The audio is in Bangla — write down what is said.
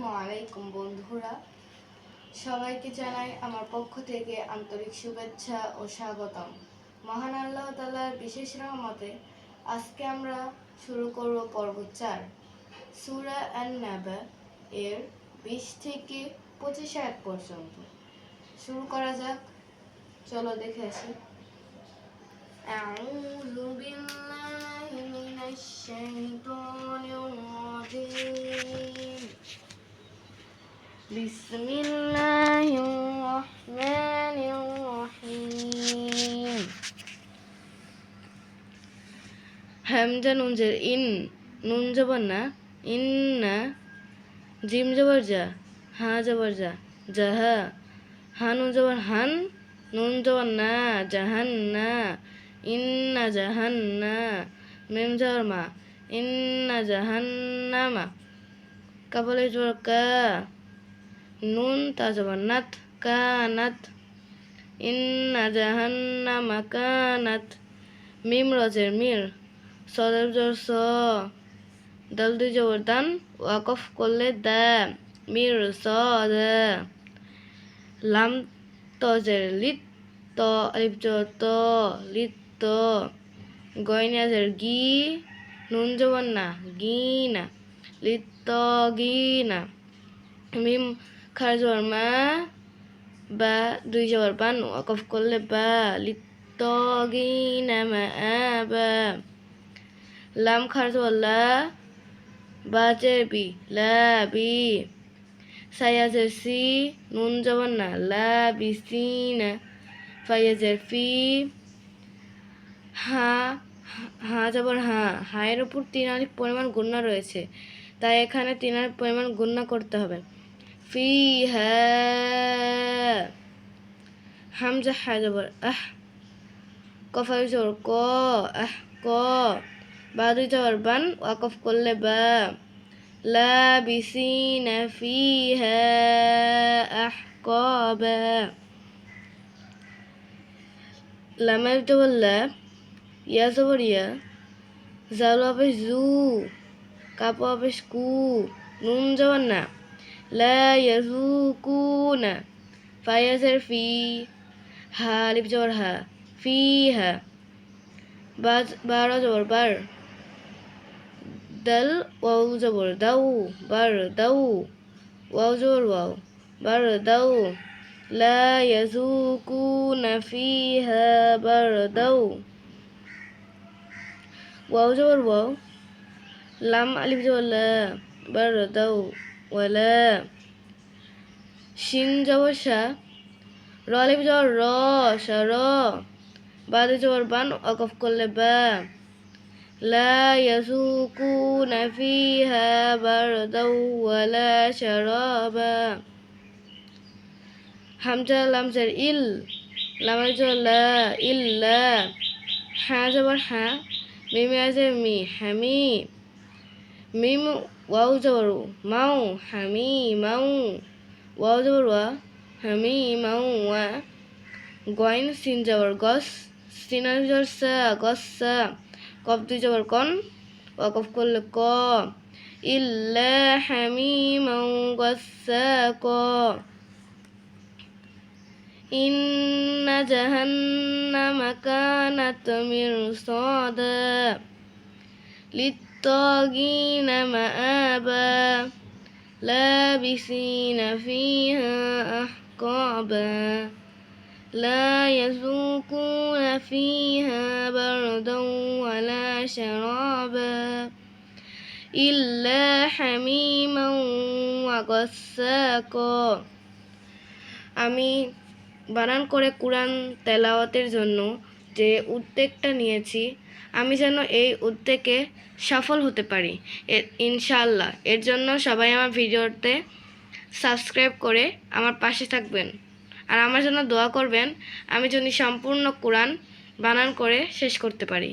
আসসালামু আলাইকুম বন্ধুরা সবাইকে জানাই আমার পক্ষ থেকে আন্তরিক শুভেচ্ছা ও স্বাগতম মহান আল্লাহ তালার বিশেষ রহমতে আজকে আমরা শুরু করব পর্ব চার সুরা অ্যান নাবা এর বিশ থেকে পঁচিশ আয়াত পর্যন্ত শুরু করা যাক চলো দেখে আসি أعوذ بالله من الشيطان بسم الله الرحمن الرحيم হামজা নুন জের ইন নুন জবর না ইন না জিম জবর যা হা জবর যা জাহা হা নুন জবর হান নুন জবর না জাহান না ইন্না জাহান্না মিম জবর মা ইন্না জাহান্নামা কাবলে জবর কা নুন তা জবর নাত কানাত। ইন্না জাহান্নামা কানাত। মিম রজের মির সদর জোর স। দল দুই জবর দান। ওয়াকফ করলে দা। মির স লাম তজের লিত ত। আলিফ ত। লিত তো। গয়নাজের গি। নুন জবর না। গি না। লিত গি মিম খার জবর মা বা দুই জবর বান ওয়াকফ করলে বা লিত গি না মা বা লাম খার জবর লা, বা বি, লা বি সায়াজের সি, নুন জবর না, লা বি সি না ফায়াজের ফি, হা হা যাবার হা, হায়ের উপর তিন পরিমাণ গুণনা রয়েছে, তাই এখানে তিন পরিমাণ গুণনা করতে হবে। ফি হা হামজা হা যাবার আহ কফাই জবর ক আহ ক বা দুই যাবার বান ওয়াকফ করলে বা লা বিসিনা ফিহা আহকাবা লামের জবর লা ইয়া জবর ইয়া জাল হবে لا يذوقون فيزر في ها ألف جور ها فيها بار جور بار دل واو جور دو بار دو واو جور واو بار دو لا يذوقون فيها بردا واو جور واو لام ألف جور لا بردا ওয়ালা শিন জবর শা, র আলিফ জবর র, শা র, বাদে জবর বান অকফ করলে বা। লা ইয়াসুকুনা ফিহা বারদাও ওয়ালা শারাবা। হামজা লামজার ইল লামের জবর লা ইল্লা। হা জবর হা, মিমে আছে মি হামি মিম ওয়াও জবর মাউ হামি মাউ ওয়াও জবর ওয়া হামি মাউ ওয়া গয়ন সিন জবর গস সিনার জবর সা গস সা কফ দুই জবর কন ওয়াকফ করলে ক ইল্লা হামি মাউ গস সা ক إن جهنم كانت مرصادا للطاغين مآبا لابسين فيها أحقابا لا يذوقون فيها بردا ولا شرابا إلا حميما وغساقا আমি বানান করে কোরআন তেলাওয়াতের জন্য যে উদ্যোগটা নিয়েছি, আমি যেন এই উদ্যোগে সফল হতে পারি। ইনশাল্লাহ এর জন্য সবাই আমার ভিডিওতে সাবস্ক্রাইব করে আমার পাশে থাকবেন। আর আমার জন্য দোয়া করবেন, আমি যদি সম্পূর্ণ কোরআন বানান করে শেষ করতে পারি।